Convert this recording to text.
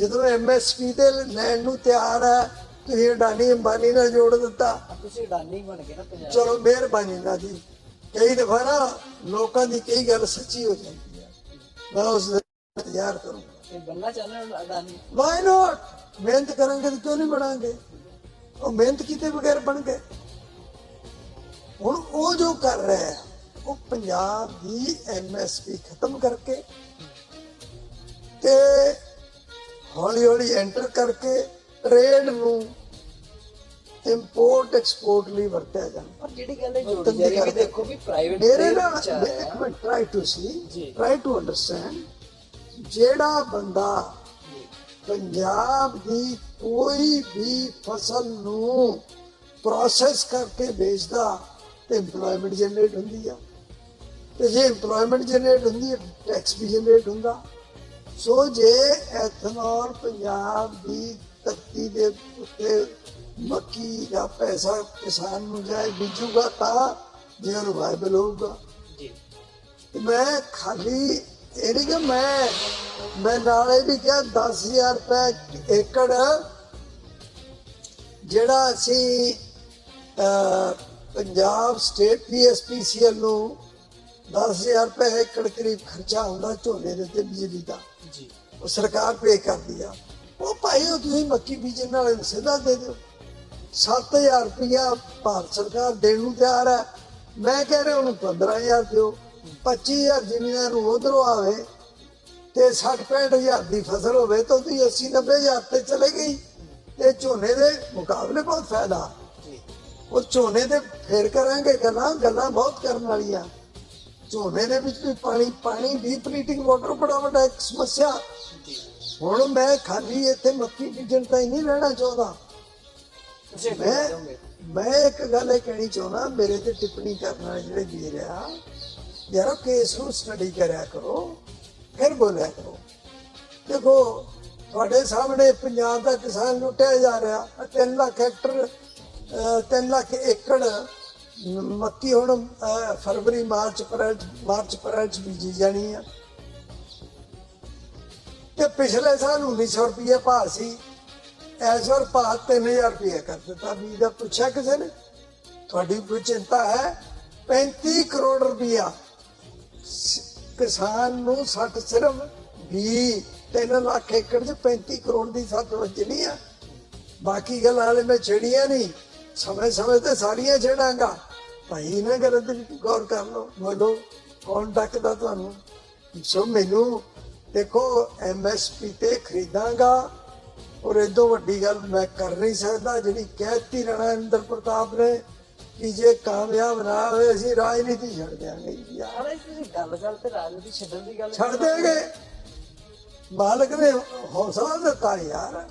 ਜਦੋਂ ਐਮਐਸਪੀ ਤੇ ਲੈਣ ਨੂੰ ਤਿਆਰ ਹੈ ਤੁਸੀਂ ਅਡਾਨੀ ਅੰਬਾਨੀ ਨਾਲ ਜੋੜ ਦਿੱਤਾ। ਤੁਸੀਂ ਅਡਾਨੀ ਬਣ ਗਏ ਨਾ ਪੰਜਾਬ ਚਲੋ ਮਿਹਰਬਾਨੀ ਨਾ ਜੀ। ਕਈ ਦਫਾ ਨਾ ਲੋਕਾਂ ਦੀ ਕਈ ਗੱਲ ਸੱਚੀ ਹੋ ਜਾਂਦੀ ਹੈ। ਮੈਂ ਉਸ ਦਾ ਇੰਤਜ਼ਾਰ ਕਰੂੰਗਾ। ਤੇ ਬੰਨਾ ਚਾਹੁੰਦੇ ਹੋ ਅਡਾਨੀ। ਵਾਈ ਨਾਟ ਮਿਹਨਤ ਕਰਾਂਗੇ ਤਾਂ ਕਿਉਂ ਨਹੀਂ ਬਣਾਂਗੇ? ਉਹ ਮਿਹਨਤ ਕੀਤੇ ਬਗੈਰ ਬਣ ਗਏ। ਹੁਣ ਉਹ ਜੋ ਕਰ ਰਿਹਾ ਹੈ ਉਹ ਪੰਜਾਬ ਦੀ ਐਮਐਸਪੀ ਖਤਮ ਕਰਕੇ ਤੇ ਹੌਲੀ ਹੌਲੀ ਐਂਟਰ ਕਰਕੇ ਟ੍ਰੇਡ ਨੂੰ ਇੰਪੋਰਟ ਐਕਸਪੋਰਟ ਲਈ ਵਰਤਿਆ ਜਾਂਦਾ। ਪਰ ਜਿਹੜੀ ਗੱਲ ਇਹ ਜੋੜੀ ਜਾ ਰਹੀ ਹੈ। ਵੀ ਦੇਖੋ ਵੀ ਪ੍ਰਾਈਵੇਟ ਮੇਰੇ ਨਾਲ ਇੱਕ ਮਿੰਟ ਟਰਾਈ ਟੂ ਸੀ ਜੀ। ਟਰਾਈ ਟੂ ਅੰਡਰਸਟੈਂਡ ਜਿਹੜਾ ਬੰਦਾ ਪੰਜਾਬ ਦੀ ਕੋਈ ਵੀ ਫਸਲ ਨੂੰ ਪ੍ਰੋਸੈਸ ਕਰਕੇ ਵੇਚਦਾ ਤੇ EMPLOYMENT ਜਨਰੇਟ ਹੁੰਦੀ ਆ। ਤੇ ਜੇ EMPLOYMENT ਜਨਰੇਟ ਹੁੰਦੀ ਹੈ ਟੈਕਸ ਵੀ ਜਨਰੇਟ ਹੁੰਦਾ। ਸੋ ਜੇ ਐਥਨੋਲ ਪੰਜਾਬ ਦੀ ਧਰਤੀ ਦੇ ਉੱਤੇ ਮੱਕੀ ਦਾ ਪੈਸਾ ਕਿਸਾਨ ਨੂੰ ਜਾਏ ਬੀਜੂਗਾ ਤਾਂ ਜੇ ਉਹਨੂੰ ਵਾਇਬਲ ਹੋਊਗਾ। ਜੀ। ਮੈਂ ਖਾਲੀ ਇਹ ਨਹੀਂ ਕਿ ਮੈਂ ਮੈਂ ਨਾਲੇ ਵੀ ਕਿਹਾ 10000 ਰੁਪਏ ਏਕੜ ਜਿਹੜਾ ਅਸੀਂ ਪੰਜਾਬ ਸਟੇਟ ਪੀਐਸਪੀਸੀਐਲ ਨੂੰ 10000 ਰੁਪਏ ਏਕੜ ਕਰੀਬ ਖਰਚਾ ਹੁੰਦਾ ਝੋਨੇ ਦੇ ਤੇ ਬਿਜਲੀ ਦਾ। ਜੀ। ਉਹ ਸਰਕਾਰ ਪੇ ਕਰਦੀ ਆ। ਉਹ ਭਾਈ ਉਹ ਤੁਸੀਂ ਮੱਕੀ ਬੀਜਣ ਵਾਲੇ ਨੂੰ ਸਿੱਧਾ ਦੇ ਦਿਓ। 7000 ਰੁਪਇਆ ਭਾਰਤ ਸਰਕਾਰ ਦੇਣ ਨੂੰ ਤਿਆਰ ਹੈ ਮੈਂ ਕਹਿ ਰਿਹਾ ਉਹਨੂੰ 15000 ਦਿਓ। 25000 ਜ਼ਿਮੀਦਾਰ ਨੂੰ ਉਧਰੋਂ ਆਵੇ ਤੇ 60 65000 ਦੀ ਫਸਲ ਹੋਵੇ ਤਾਂ ਤੁਸੀਂ 80 90000 ਤੇ ਚਲੇ ਗਈ। ਤੇ ਝੋਨੇ ਦੇ ਮੁਕਾਬਲੇ ਬਹੁਤ ਫਾਇਦਾ। ਉਹ ਝੋਨੇ ਦੇ ਫੇਰ ਕਰਾਂਗੇ ਗੱਲਾਂ ਗੱਲਾਂ ਬਹੁਤ ਕਰਨ ਵਾਲੀਆਂ। ਝੋਨੇ ਦੇ ਵਿੱਚ ਵੀ ਪਾਣੀ ਪਾਣੀ ਡੀਪਲੀਟਿੰਗ ਵਾਟਰ ਬੜਾ ਵੱਡਾ ਇੱਕ ਸਮੱਸਿਆ। ਜੀ ਹੁਣ ਮੈਂ ਖਾਲੀ ਇੱਥੇ ਮੱਕੀ ਬੀਜਣ ਤਾਂ ਹੀ ਨਹੀਂ ਰਹਿਣਾ ਚਾਹੁੰਦਾ। ਮੈਂ। ਮੈਂ ਇੱਕ ਗੱਲ ਇਹ ਕਹਿਣੀ ਚਾਹੁੰਦਾ ਮੇਰੇ ਤੇ ਟਿੱਪਣੀ ਕਰਨ ਵਾਲੇ ਜਿਹੜੇ ਵੀਰ ਆ ਯਾਰੋ ਕੇਸ ਨੂੰ ਸਟੱਡੀ ਕਰਿਆ ਕਰੋ ਫਿਰ ਬੋਲਿਆ ਕਰੋ। ਦੇਖੋ ਤੁਹਾਡੇ ਸਾਹਮਣੇ ਪੰਜਾਬ ਦਾ ਕਿਸਾਨ ਲੁੱਟਿਆ ਜਾ ਰਿਹਾ 3 ਲੱਖ ਹੈਕਟਰ 3 ਲੱਖ ਏਕੜ ਮੱਕੀ ਹੁਣ ਅਹ, ਫਰਵਰੀ ਮਾਰਚ ਅਪ੍ਰੈਲ ਮਾਰਚ ਅਪ੍ਰੈਲ ਚ ਬੀਜੀ ਜਾਣੀ ਆ। ਤੇ ਪਿਛਲੇ ਸਾਲ 1900 ਰੁਪਏ ਭਾਅ ਸੀ। ਇਸ ਵਾਰ ਭਾਅ 3000 ਰੁਪਏ ਕਰ ਦਿੱਤਾ। ਬੀਜ ਦਾ ਪੁੱਛਿਆ ਕਿਸੇ ਨੇ? ਤੁਹਾਡੀ ਕੋਈ ਚਿੰਤਾ ਹੈ? 35 ਕਰੋੜ ਰੁਪਇਆ ਸ- ਕਿਸਾਨ ਨੂੰ 60 ਸਿਰਫ 20 3 ਲੱਖ ਏਕੜ ਚ 35 ਕਰੋੜ ਦੀ ਸੱਤ ਵੱਜਣੀ ਆ। ਬਾਕੀ ਗੱਲਾਂ ਵਾਲੇ ਮੈਂ ਛੇੜੀਆਂ ਨਹੀਂ। ਸਮੇਂ ਸਮੇਂ ਤੇ ਸਾਰੀਆਂ ਛੇੜਾਂਗਾ। ਭਾਈ ਇਹਨਾਂ ਗੱਲਾਂ ਤੇ ਵੀ ਗੌਰ ਕਰ ਲਓ। ਬੋਲੋ ਕੌਣ ਡੱਕਦਾ ਤੁਹਾਨੂੰ? ਸੋ ਮੈਨੂੰ। ਦੇਖੋ ਐਮਐਸਪੀ ਤੇ ਖਰੀਦਾਂਗਾ। ਔਰ ਇਦੋਂ ਵੱਡੀ ਗੱਲ ਮੈਂ ਕਰ ਨਹੀਂ ਸਕਦਾ। ਜਿਹੜੀ ਕਹਿਤੀ ਰਣਾ ਇੰਦਰ ਪ੍ਰਤਾਪ ਨੇ ਕਿ ਜੇ ਕਾਮਯਾਬ ਨਾ ਹੋਏ ਅਸੀਂ ਰਾਜਨੀਤੀ ਛੱਡ ਦਿਆਂਗੇ। ਯਾਰ ਯਾਰ ਇਹ ਤੁਸੀਂ ਗੱਲ ਗੱਲ ਤੇ ਰਾਜਨੀਤੀ ਛੱਡਣ ਦੀ ਗੱਲ ਛੱਡ ਦੇਗੇ ਮਾਲਕ ਨੇ ਹੌਸਲਾ ਦਿੱਤਾ ਯਾਰ।